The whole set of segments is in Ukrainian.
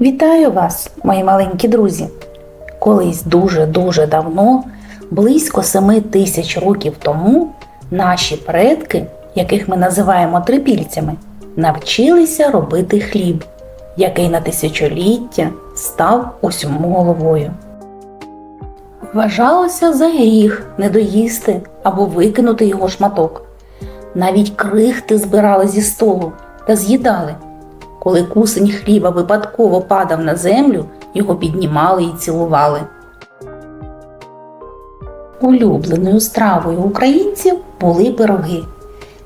Вітаю вас, мої маленькі друзі! Колись дуже-дуже давно, близько семи тисяч років тому, наші предки, яких ми називаємо трипільцями, навчилися робити хліб, який на тисячоліття став усьому головою. Вважалося за гріх не доїсти або викинути його шматок. Навіть крихти збирали зі столу та з'їдали. Коли кусень хліба випадково падав на землю, його піднімали і цілували. Улюбленою стравою українців були пироги.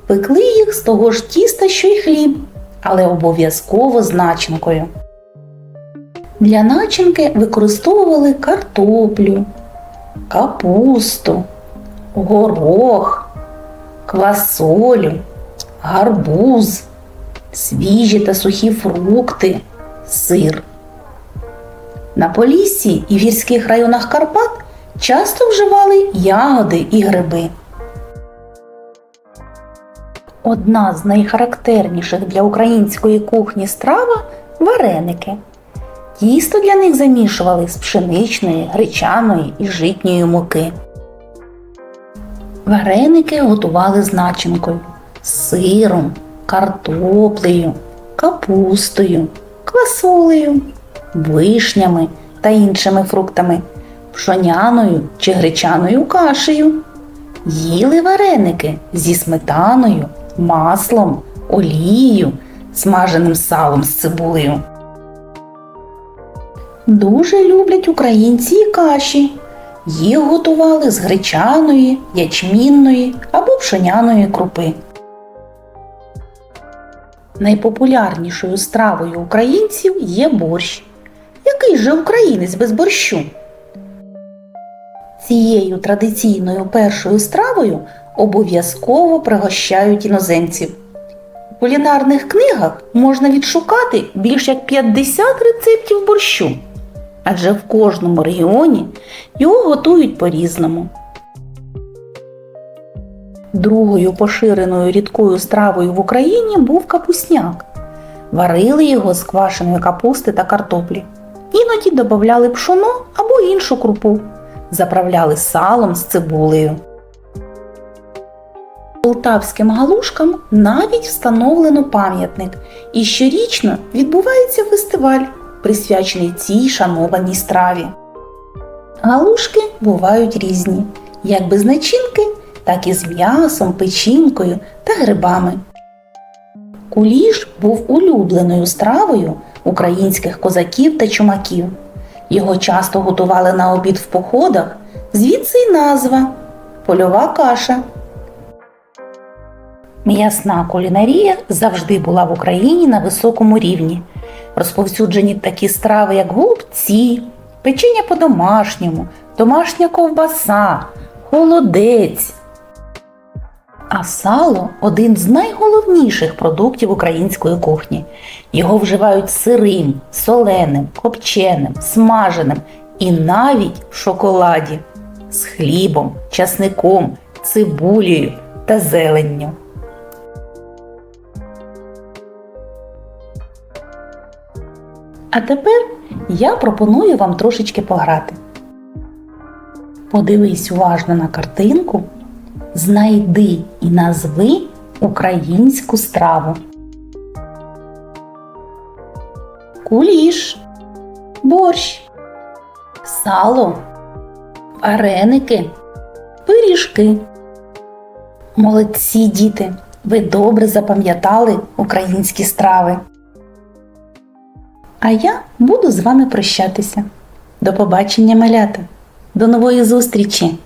Пекли їх з того ж тіста, що й хліб, але обов'язково з начинкою. Для начинки використовували картоплю, капусту, горох, квасолю, гарбуз, свіжі та сухі фрукти, сир. На Поліссі і в гірських районах Карпат часто вживали ягоди і гриби. Одна з найхарактерніших для української кухні страва вареники. Тісто для них замішували з пшеничної, гречаної і житньої муки. Вареники готували з начинкою, сиром, картоплею, капустою, квасолею, вишнями та іншими фруктами, пшоняною чи гречаною кашею. Їли вареники зі сметаною, маслом, олією, смаженим салом з цибулею. Дуже люблять українці і каші. Їх готували з гречаної, ячмінної або пшеняної крупи. Найпопулярнішою стравою українців є борщ. Який же українець без борщу? Цією традиційною першою стравою обов'язково пригощають іноземців. У кулінарних книгах можна відшукати більш як 50 рецептів борщу, адже в кожному регіоні його готують по-різному. Другою поширеною рідкою стравою в Україні був капусняк. Варили його з квашеної капусти та картоплі. Іноді додавали пшоно або іншу крупу, заправляли салом з цибулею. Полтавським галушкам навіть встановлено пам'ятник, і щорічно відбувається фестиваль, присвячений цій шанованій страві. Галушки бувають різні, як без начинки, так і з м'ясом, печінкою та грибами. Куліш був улюбленою стравою українських козаків та чумаків. Його часто готували на обід в походах, звідси й назва польова каша. М'ясна кулінарія завжди була в Україні на високому рівні. Розповсюджені такі страви, як голубці, печення по-домашньому, домашня ковбаса, холодець. А сало один з найголовніших продуктів української кухні. Його вживають сирим, соленим, копченим, смаженим і навіть в шоколаді з хлібом, часником, цибулею та зеленню. А тепер я пропоную вам трошечки пограти. Подивись уважно на картинку, знайди і назви українську страву. Куліш, борщ, сало, вареники, пиріжки. Молодці діти! Ви добре запам'ятали українські страви. А я буду з вами прощатися. До побачення, малята. До нової зустрічі!